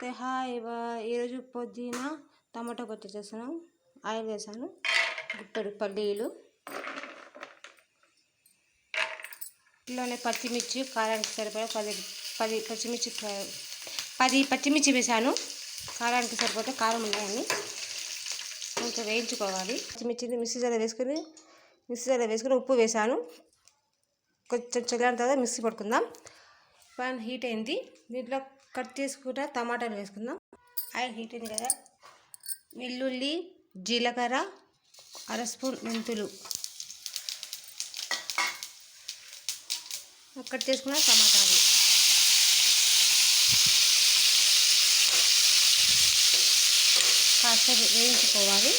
నమస్తే. హాయ్ ఈరోజు పొద్దున టమాటా పచ్చడి చేసాను ఆయిల్ వేసాను. గుప్పెడు పల్లీలు. ఇంట్లోనే పచ్చిమిర్చి కారానికి సరిపడా పది పది పచ్చిమిర్చి పది పచ్చిమిర్చి వేసాను. కారానికి సరిపోతే కారం ఉన్నాయని. కొంచెం వేయించుకోవాలి. పచ్చిమిర్చిని మిక్సీ జార వేసుకొని మిక్సీ జార వేసుకొని ఉప్పు వేసాను. కొంచెం చల్లారిన తర్వాత మిక్సీ పట్టుకుందాం. పాన్ హీట్ అయింది. దీంట్లో కట్ చేసుకున్న టమాటాలు వేసుకుందాం. ఆయిల్ హీట్ అయింది కదా. వెల్లుల్లి జీలకర్ర అర స్పూన్ మెంతులు. కట్ చేసుకున్న టమాటాలు. కాస్త వేయించుకోవాలి.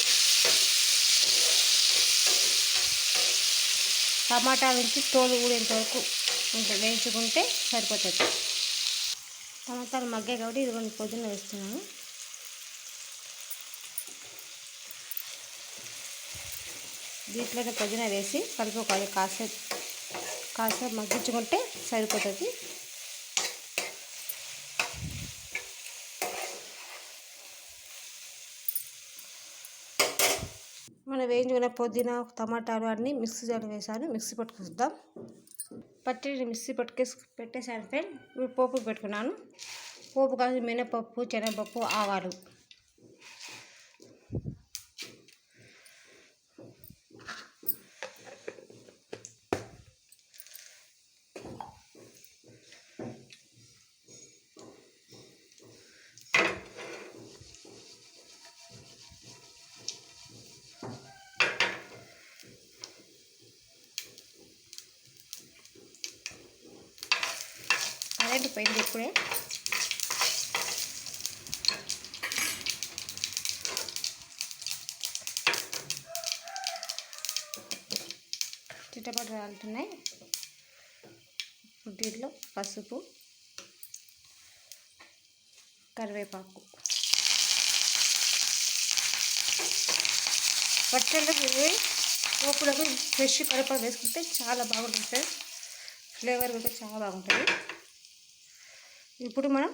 టమాటా నుంచి తోలు ఊడేంత వరకు కొంచెం వేయించుకుంటే సరిపోతుంది. టమాటాలు మగ్గాయి కాబట్టి ఇది కొన్ని పొద్దున్న వేస్తున్నాను. దీంట్లోనే పొద్దున వేసి కలుపుకోవాలి. కాసేపు కాసేపు మగ్గించుకుంటే సరిపోతుంది. మనం వేయించుకున్న పుదీనా టమాటాలు అన్నీ మిక్సీ జార్ వేసాను. మిక్సీ పట్టుకుందాం పచ్చడిని మిక్సీ పట్టుకేసి పెట్టేసాను ఫ్రెండ్. ఇప్పుడు పోపు పెట్టుకున్నాను. పోపు కాసి మినపప్పు శనగపప్పు ఆవాలు. కరెంట్ పోయింది ఇప్పుడే. చిట్టపట్టు రాలుతున్నాయి. దీంట్లో పసుపు కరివేపాకు. పచ్చళ్ళకి పోపులకు ఫ్రెష్ కరివేపాకు వేసుకుంటే చాలా బాగుంటుంది సార్ ఫ్లేవర్ కూడా చాలా బాగుంటుంది. ఇప్పుడు మనం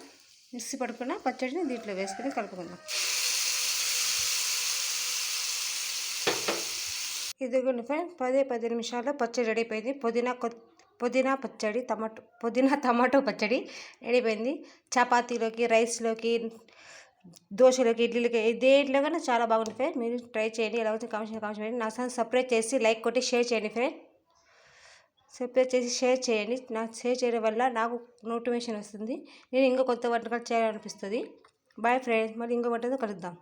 మిక్సీ పడుకున్న పచ్చడిని దీంట్లో వేసుకొని కలుపుకుందాం. ఇదిగోండి ఫ్రెండ్ పదే పది నిమిషాల్లో పచ్చడి రెడీ అయిపోయింది. పుదీనా పుదీనా పచ్చడి టమాటో పుదీనా టమాటో పచ్చడి రెడీ అయిపోయింది. చపాతీలోకి రైస్లోకి దోశలోకి ఇడ్లీలకి దేంట్లో కన్నా చాలా బాగుంది ఫ్రెండ్. మీరు ట్రై చేయండి. ఎలా వచ్చి కామెంట్ కామెంట్ చేయండి. నా చేసి లైక్ కొట్టి షేర్ చేయండి ఫ్రెండ్. సబ్స్క్రైబ్ చేసి షేర్ చేయండి. నాకు షేర్ చేయడం వల్ల నాకు నోటిఫికేషన్ వస్తుంది. నేను ఇంకా కొత్త వంటకాలు చేయాలనిపిస్తుంది. బాయ్ ఫ్రెండ్స్ మరి ఇంకో వంటతో కలుద్దాం.